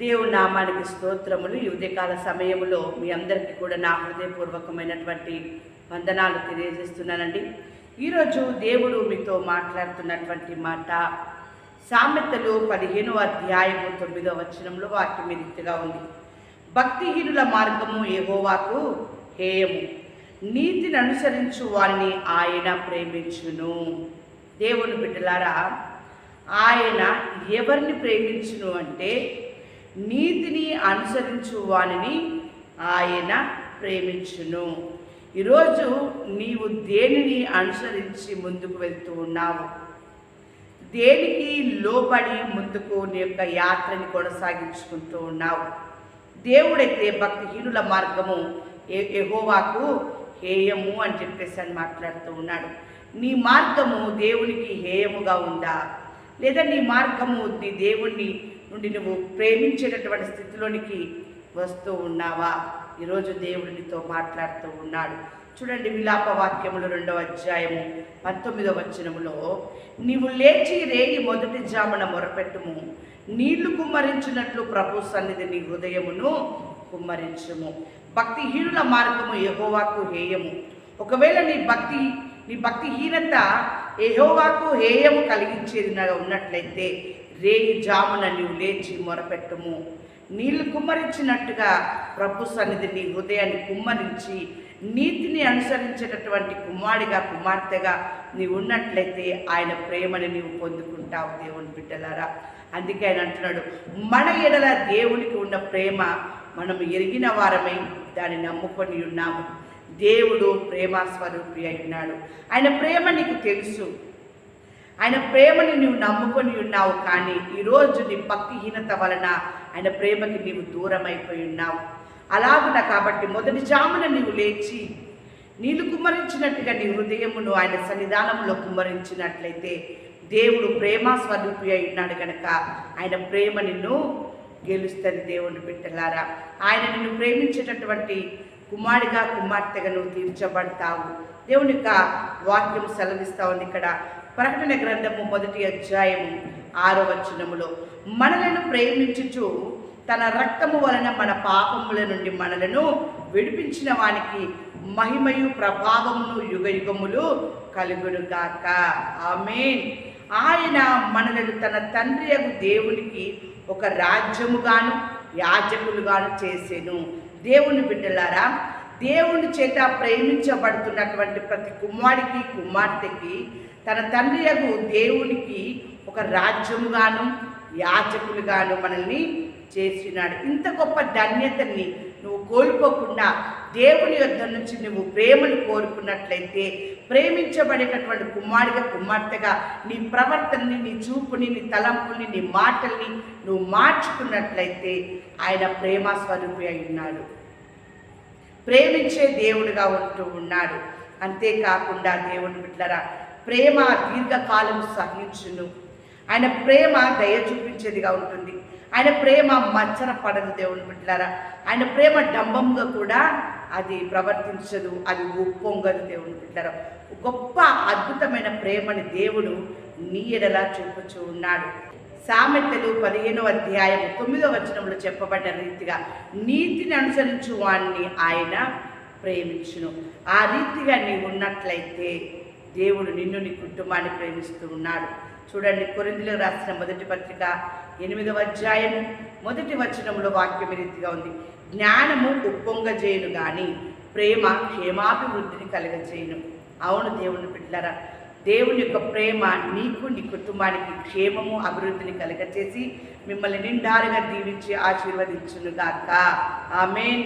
దేవుడి నామానికి స్తోత్రములు. ఈ ఉదయకాల సమయంలో మీ అందరికీ కూడా నా హృదయపూర్వకమైనటువంటి వందనాలు తెలియజేస్తున్నానండి. ఈరోజు దేవుడు మీతో మాట్లాడుతున్నటువంటి మాట సామెతలు పదిహేనవ అధ్యాయము తొమ్మిదవ వచనంలో వాక్యం రీతిగా ఉంది. భక్తిహీనుల మార్గము ఏహోవాకు హేయము. నీతిని అనుసరించు వారిని ఆయన ప్రేమించును. దేవుని బిడ్డలారా ఆయన ఎవరిని ప్రేమించును అంటే నీతిని అనుసరించు వానిని ఆయన ప్రేమించును. ఈరోజు నీవు దేనిని అనుసరించి ముందుకు వెళ్తూ ఉన్నావు? దేనికి లోబడి ముందుకు నీ యొక్క యాత్రని కొనసాగించుకుంటూ ఉన్నావు? దేవుడైతే భక్తిహీనుల మార్గము ఎహోవాకు హేయము అని చెప్పేసి అని మాట్లాడుతూ ఉన్నాడు. నీ మార్గము దేవునికి హేయముగా ఉందా? లేదా నీ మార్గము నీ దేవుణ్ణి నుండి నువ్వు ప్రేమించేటటువంటి స్థితిలోనికి వస్తూ ఉన్నావా? ఈరోజు దేవుడు నీతో మాట్లాడుతూ ఉన్నాడు. చూడండి విలాప వాక్యములు రెండవ అధ్యాయము పంతొమ్మిదవ వచనములో నీవు లేచి రేగి మొదటి జామున మొరపెట్టుము. నీళ్ళు కుమ్మరించినట్లు ప్రభు సన్నిధి నీ హృదయమును కుమ్మరించము. భక్తిహీనుల మార్గము ఎగోవాకు హేయము. ఒకవేళ నీ భక్తి నీ భక్తిహీనత యెహోవాకు హేయము కలిగించేదిగా ఉన్నట్లయితే రేయి జామున నీవు లేచి మొరపెట్టుము. నీళ్ళు కుమ్మరించినట్టుగా ప్రభు సన్నిధి నీ హృదయాన్ని కుమ్మరించి నీతిని అనుసరించేటటువంటి కుమారుడిగా కుమార్తెగా నీవు ఉన్నట్లయితే ఆయన ప్రేమని నీవు పొందుకుంటావు దేవుని బిడ్డలారా. అందుకే ఆయన అంటున్నాడు మన ఎడల దేవునికి ఉన్న ప్రేమ మనం ఎరిగిన వారమై దాన్ని నమ్ముకొని ఉన్నాము. దేవుడు ప్రేమస్వరూపి అయి ఉన్నాడు ఆయన ప్రేమ నీకు తెలుసు. ఆయన ప్రేమని నువ్వు నమ్ముకొని ఉన్నావు కానీ ఈరోజు నీ భక్తిహీనత వలన ఆయన ప్రేమకి నీవు దూరం అయిపోయి ఉన్నావు. అలాగున కాబట్టి మొదటి జామున నీవు లేచి నీళ్ళు కుమ్మరించినట్టుగా నీ హృదయమును ఆయన సన్నిధానంలో కుమ్మరించినట్లయితే దేవుడు ప్రేమ స్వరూపి అయి ఉన్నాడు కనుక ఆయన ప్రేమ నిన్ను గెలుస్తుంది దేవుని బిడ్డలారా. ఆయన నిన్ను ప్రేమించేటటువంటి కుమారుడిగా కుమార్తెగా నువ్వు తీర్చబడతావు. దేవుని యొక్క వాక్యం సెలవిస్తా ఉంది ఇక్కడ. ప్రకటన గ్రంథము మొదటి అధ్యాయము ఆరో వచనములో. మనలను ప్రేమించుచు తన రక్తము వలన మన పాపముల నుండి మనలను విడిపించిన వానికి మహిమయు ప్రభావమును యుగ యుగములు కలుగునుగాక ఆమెన్. ఆయన మనలను తన తండ్రి దేవునికి ఒక రాజ్యముగాను యాజకులుగాను చేసెను. దేవుని బిడ్డలారా దేవుని చేత ప్రేమించబడుతున్నటువంటి ప్రతి కుమారుడికి కుమార్తెకి తన తండ్రి అగు దేవునికి ఒక రాజ్యముగాను యాచకులుగాను మనల్ని చేసినాడు. ఇంత గొప్ప ధన్యతని కోల్పోకుండా దేవుని యొద్ద నుంచి నువ్వు ప్రేమను కోరుకున్నట్లయితే ప్రేమించబడేటటువంటి కుమారుడిగా కుమార్తెగా నీ ప్రవర్తనని నీ చూపుని నీ తలంపుని నీ మాటల్ని నువ్వు మార్చుకున్నట్లయితే ఆయన ప్రేమ స్వరూపి అయి ఉన్నాడు. ప్రేమించే దేవుడిగా ఉంటూ ఉన్నాడు. అంతేకాకుండా దేవుని బిడ్డరా ప్రేమ దీర్ఘకాలం సహించును. ఆయన ప్రేమ దయ చూపించేదిగా ఉంటుంది. ఆయన ప్రేమ మచ్చన పడదు దేవుని బిడ్డలారా. ఆయన ప్రేమ డంబంగా కూడా అది ప్రవర్తించదు అది ఉప్పొంగదు దేవుని బిడ్డలారా. గొప్ప అద్భుతమైన ప్రేమని దేవుడు నీ ఎడలా చూపుచూ ఉన్నాడు. సామెతలు పదిహేనో అధ్యాయం తొమ్మిదో వచనంలో చెప్పబడ్డ రీతిగా నీతిని అనుసరించు వాణ్ణి ఆయన ప్రేమించును. ఆ రీతిగా నీవు ఉన్నట్లయితే దేవుడు నిన్ను నీ కుటుంబాన్ని ప్రేమిస్తూ ఉన్నాడు. చూడండి కొరిందులో రాసిన మొదటి పత్రిక ఎనిమిదవ అధ్యాయము మొదటి వచనంలో వాక్యం రీతిగా ఉంది? జ్ఞానము ఉప్పొంగజేయును కానీ ప్రేమ క్షేమాభివృద్ధిని కలగజేయును. అవును దేవుని బిడ్డలారా దేవుని యొక్క ప్రేమ నీకు నీ కుటుంబానికి క్షేమము అభివృద్ధిని కలగచేసి మిమ్మల్ని నిండారుగా దీవించి ఆశీర్వదించునుగాక ఆమెన్.